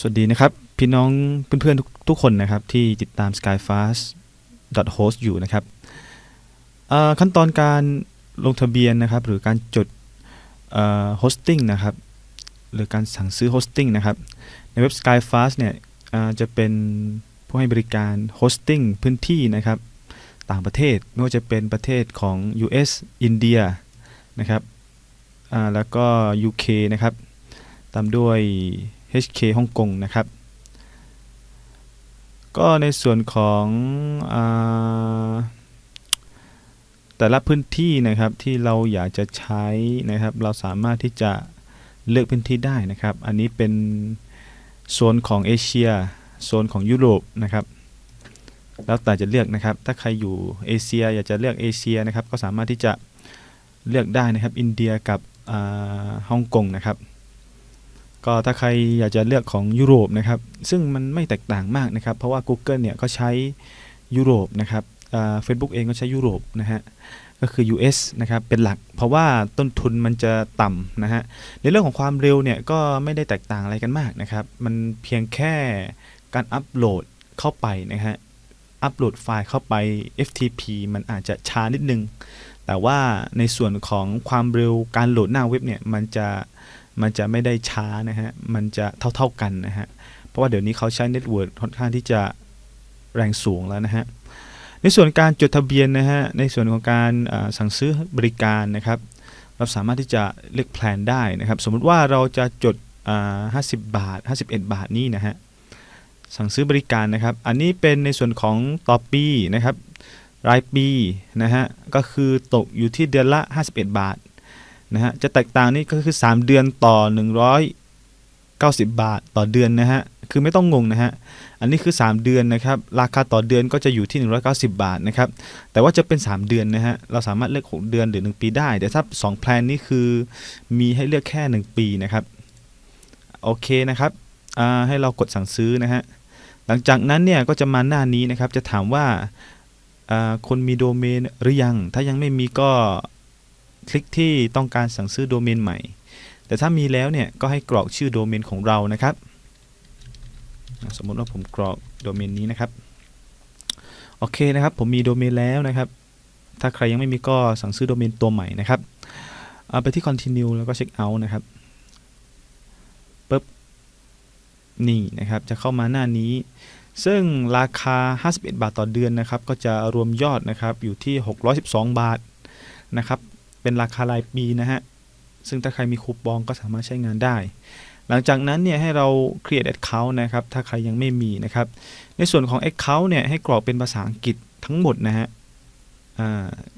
สวัสดีนะครับ พี่น้องเพื่อนๆทุกคนนะครับ ที่ติดตาม skyfast host อยู่นะครับขั้นตอนการลงทะเบียนนะครับ หรือการจด hosting นะครับ หรือการสั่งซื้อ hosting นะครับ ในเว็บ skyfast เนี่ยจะเป็นผู้ให้บริการ hosting พื้นที่นะครับ ต่างประเทศไม่ว่าจะเป็นประเทศของ US อินเดียนะครับแล้วก็ UK นะครับ ตามด้วย HK ฮ่องกงนะครับ ก็ในส่วนของอแต่ละพื้นที่นะครับที่เราอยากจะใช้นะครับ เราสามารถที่จะเลือกพื้นที่ได้นะครับ อันนี้เป็นโซนของเอเชียโซนของยุโรปนะครับ แล้วแต่จะเลือกนะครับ ถ้าใครอยู่เอเชียอยากจะเลือกเอเชียนะครับ ก็สามารถที่จะเลือกได้นะครับ อินเดียกับฮ่องกงนะครับ ก็ถ้าใครอยากจะเลือกของยุโรปนะครับ ซึ่งมันไม่แตกต่างมากนะครับ เพราะว่า Google เนี่ยก็ใช้ยุโรปนะครับเฟซบุ๊กเองก็ใช้ยุโรปนะฮะก็คือ US นะครับ เป็นหลัก เพราะว่าต้นทุนมันจะต่ำนะฮะ ในเรื่องของความเร็วเนี่ยก็ไม่ได้แตกต่างอะไรกันมากนะครับ มันเพียงแค่การอัปโหลดเข้าไปนะฮะ อัปโหลดไฟล์เข้าไป FTP มันอาจจะช้านิดนึง แต่ว่าในส่วนของความเร็วการโหลดหน้าเว็บเนี่ยมันจะ มันจะไม่ได้ช้านะฮะ มันจะเท่าๆกันนะฮะ เพราะว่าเดี๋ยวนี้เขาใช้เน็ตเวิร์กค่อนข้างที่จะแรงสูงแล้วนะฮะ ในส่วนการจดทะเบียนนะฮะ ในส่วนของการสั่งซื้อบริการนะครับ เราสามารถที่จะเลือกแพลนได้นะครับ สมมุติว่าเราจะจด50 บาท 51 บาทนี้นะฮะ สั่งซื้อบริการนะครับ อันนี้เป็นในส่วนของต่อปีนะครับ รายปีนะฮะ ก็คือตกอยู่ที่เดือนละ 51 บาท นะฮะจะแตกต่างนี่ก็คือ 3 เดือนต่อ 190 บาทต่อเดือนนะฮะคือไม่ต้องงงนะฮะอันนี้คือ 3 เดือนนะครับราคาต่อเดือนก็จะอยู่ที่ 190 บาทนะครับแต่ว่าจะเป็น 3 เดือนนะฮะเราสามารถเลือก 6 เดือนหรือ 1 ปีได้ แต่ถ้า2แพลนนี่คือมีให้เลือกแค่ 1 ปีนะครับโอเคนะครับให้เรากดสั่งซื้อนะฮะหลังจากนั้นเนี่ยก็จะมาหน้านี้นะครับจะถามว่าคนมีโดเมนหรือยัง ถ้ายังไม่มีก็ คลิกที่ต้องการสั่งซื้อโดเมนใหม่ แต่ถ้ามีแล้วเนี่ยก็ให้กรอกชื่อโดเมนของเรานะครับ สมมติว่าผมกรอกโดเมนนี้นะครับ โอเคนะครับ ผมมีโดเมนแล้วนะครับ ถ้าใครยังไม่มีก็สั่งซื้อโดเมนตัวใหม่นะครับเอาไปที่ continue แล้วก็เช็คเอาท์นะครับปึ๊บนี่นะครับ จะเข้ามาหน้านี้ ซึ่งราคา 51 บาทต่อเดือนนะครับ ก็จะรวมยอดนะครับ อยู่ที่ 612 บาทนะครับ เป็นราคารายปีนะฮะ ซึ่งถ้าใครมีคูปองก็สามารถใช้งานได้ หลังจากนั้นเนี่ยให้เรา create account นะครับ ถ้าใครยังไม่มีนะครับ ในส่วนของ account เนี่ยให้กรอกเป็นภาษาอังกฤษทั้งหมดนะฮะ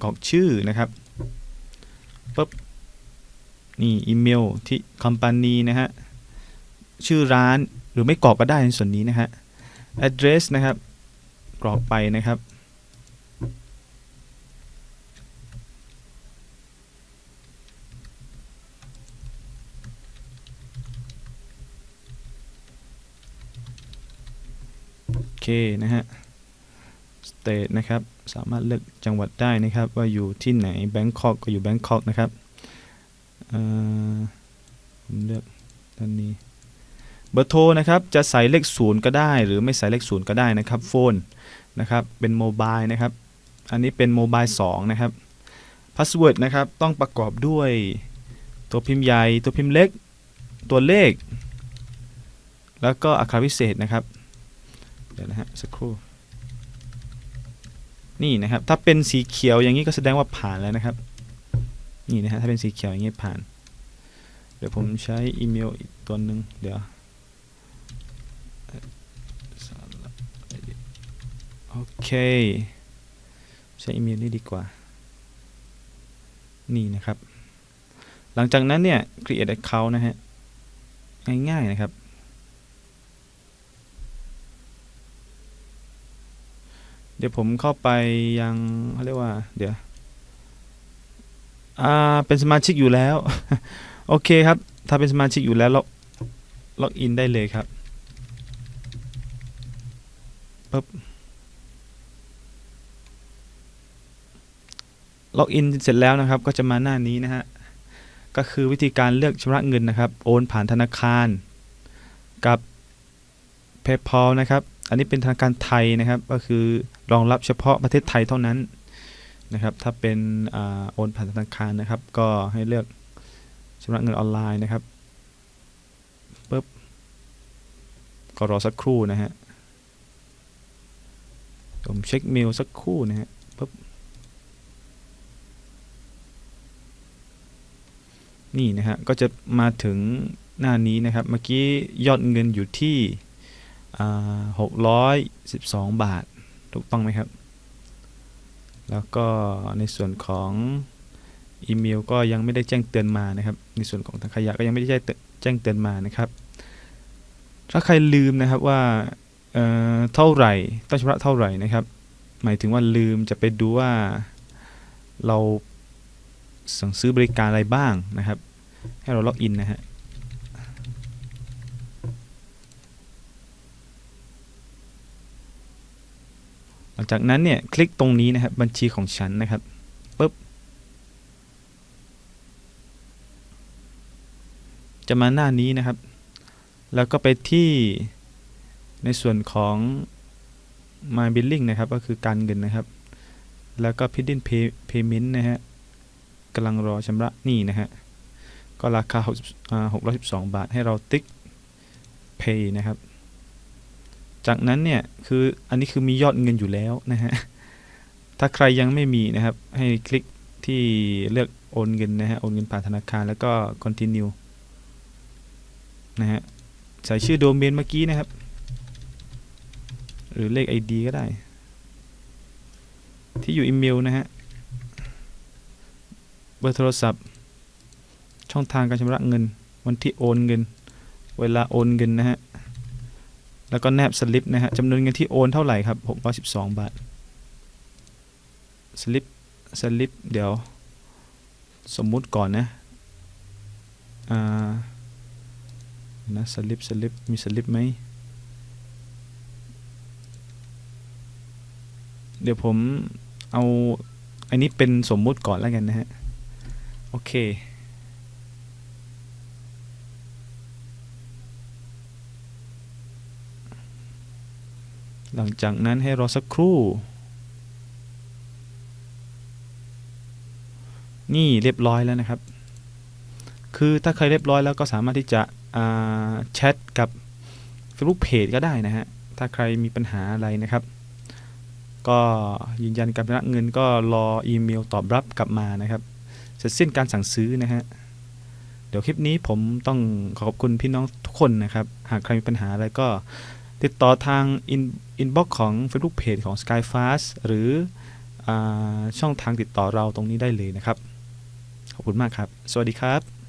กรอกชื่อนะครับปุ๊บนี่อีเมลที่ company นะฮะ ชื่อร้านหรือไม่กรอกก็ได้ในส่วนนี้นะฮะ address นะครับ กรอกไปนะครับ โอเค นะฮะ state นะครับ สามารถเลือกจังหวัดได้นะครับ ว่าอยู่ที่ไหน Bangkok ก็อยู่ Bangkok นะครับผมเลือกด้านนี้เบอร์โทรนะครับจะใส่เลขศูนย์ก็ได้ หรือไม่ใส่เลขศูนย์ก็ได้นะครับโฟนนะครับเป็นโมบายนะครับ อันนี้เป็นโมบาย2นะครับพาสเวิร์ดนะครับต้องประกอบด้วยตัวพิมพ์ใหญ่ตัวพิมพ์เล็กตัวเลข แล้วก็อักขระพิเศษนะครับ เดี๋ยวนะฮะสักครู่นี่นะครับถ้าเป็นสีเขียวอย่างนี้ก็แสดงว่าผ่านแล้วนะครับนี่นะฮะถ้าเป็นสีเขียวอย่างนี้ผ่าน เดี๋ยวผมใช้อีเมลอีกตัวหนึ่งเดี๋ยวโอเคใช้อีเมลนี้ดีกว่า นี่นะครับ หลังจากนั้นเนี่ย create account นะฮะง่ายๆนะครับ เดี๋ยวผมเข้าไปยังเขาเรียกว่า เดี๋ยว อ่า เป็นสมาชิกอยู่แล้ว โอเคครับ ถ้าเป็นสมาชิกอยู่แล้วล็อกล็อกอินได้เลยครับปึ๊บล็อกอินเสร็จแล้วนะครับ ก็จะมาหน้านี้นะฮะ ก็คือวิธีการเลือกชำระเงินนะครับ โอนผ่านธนาคาร กับ PayPal นะครับ อันนี้เป็นธนาคารไทยนะครับก็คือรองรับเฉพาะประเทศไทยเท่านั้นนะครับ ถ้าเป็นอโอนผ่านธนาคารนะครับ ก็ให้เลือกชำระเงินออนไลน์นะครับปุ๊บก็รอสักครู่นะฮะผมเช็คเมลสักครู่นะฮะปุ๊บนี่นะฮะก็จะมาถึงหน้านี้นะครับ เมื่อกี้ยอดเงินอยู่ที่ หกร้อยสิบสองบาท ถูกต้องไหมครับ แล้วก็ในส่วนของอีเมลก็ยังไม่ได้แจ้งเตือนมานะครับ ในส่วนของทางขยะก็ยังไม่ได้แจ้งเตือนมานะครับ ถ้าใครลืมนะครับว่าเอ่อเท่าไหร่ต้องชำระเท่าไหร่นะครับ หมายถึงว่าลืมจะไปดูว่าเราสั่งซื้อบริการอะไรบ้างนะครับ ให้เราล็อกอินนะฮะ หลัง จากนั้นเนี่ยคลิกตรงนี้นะครับบัญชีของฉันนะครับปุ๊บจะมาหน้านี้นะครับ แล้วก็ไปที่ในส่วนของ My Billing นะครับ ก็คือการเงินนะครับ แล้วก็ Pending Payment นะฮะกำลังรอชำระนี้นะฮะก็ราคา60อ่า612 บาทให้เราติ๊ก Pay นะครับ จากนั้นเนี่ยคืออันนี้คือมียอดเงินอยู่แล้วนะฮะถ้าใครยังไม่มีนะครับ ให้คลิกที่เลือกโอนเงินนะฮะโอนเงินผ่านธนาคารแล้วก็ continue นะฮะใส่ชื่อโดเมนเมื่อกี้นะครับ หรือเลข ID ก็ได้ ที่อยู่อีเมลนะฮะเบอร์โทรศัพท์ ช่องทางการชำระเงิน วันที่โอนเงิน เวลาโอนเงินนะฮะ แล้วก็แนบสลิปนะฮะจำนวนเงินที่โอนเท่าไหร่ครับ612บาทสลิปสลิปเดี๋ยว สมมุติก่อนนะอ่านะสลิปสลิปมีสลิปไหมเดี๋ยวผมเอาอันนี้เป็นสมมุติก่อนแล้วกันนะฮะ โอเค หลังจากนั้นให้รอสักครู่ นี่เรียบร้อยแล้วนะครับ คือถ้าใครเรียบร้อยแล้วก็สามารถที่จะแชทกับ Facebook Page ก็ได้นะฮะ ถ้าใครมีปัญหาอะไรนะครับ ก็ยืนยันการชำระเงินก็รออีเมลตอบรับกลับมานะครับเสร็จสิ้นการสั่งซื้อนะฮะเดี๋ยวคลิปนี้ผมต้องขอบคุณพี่น้องทุกคนนะครับ หากใครมีปัญหาอะไรก็ติดต่อทางอิน อินบ็อกของ Facebook Page ของ Skyfast หรืออช่องทางติดต่อเราตรงนี้ได้เลยนะครับ ขอบคุณมากครับ สวัสดีครับ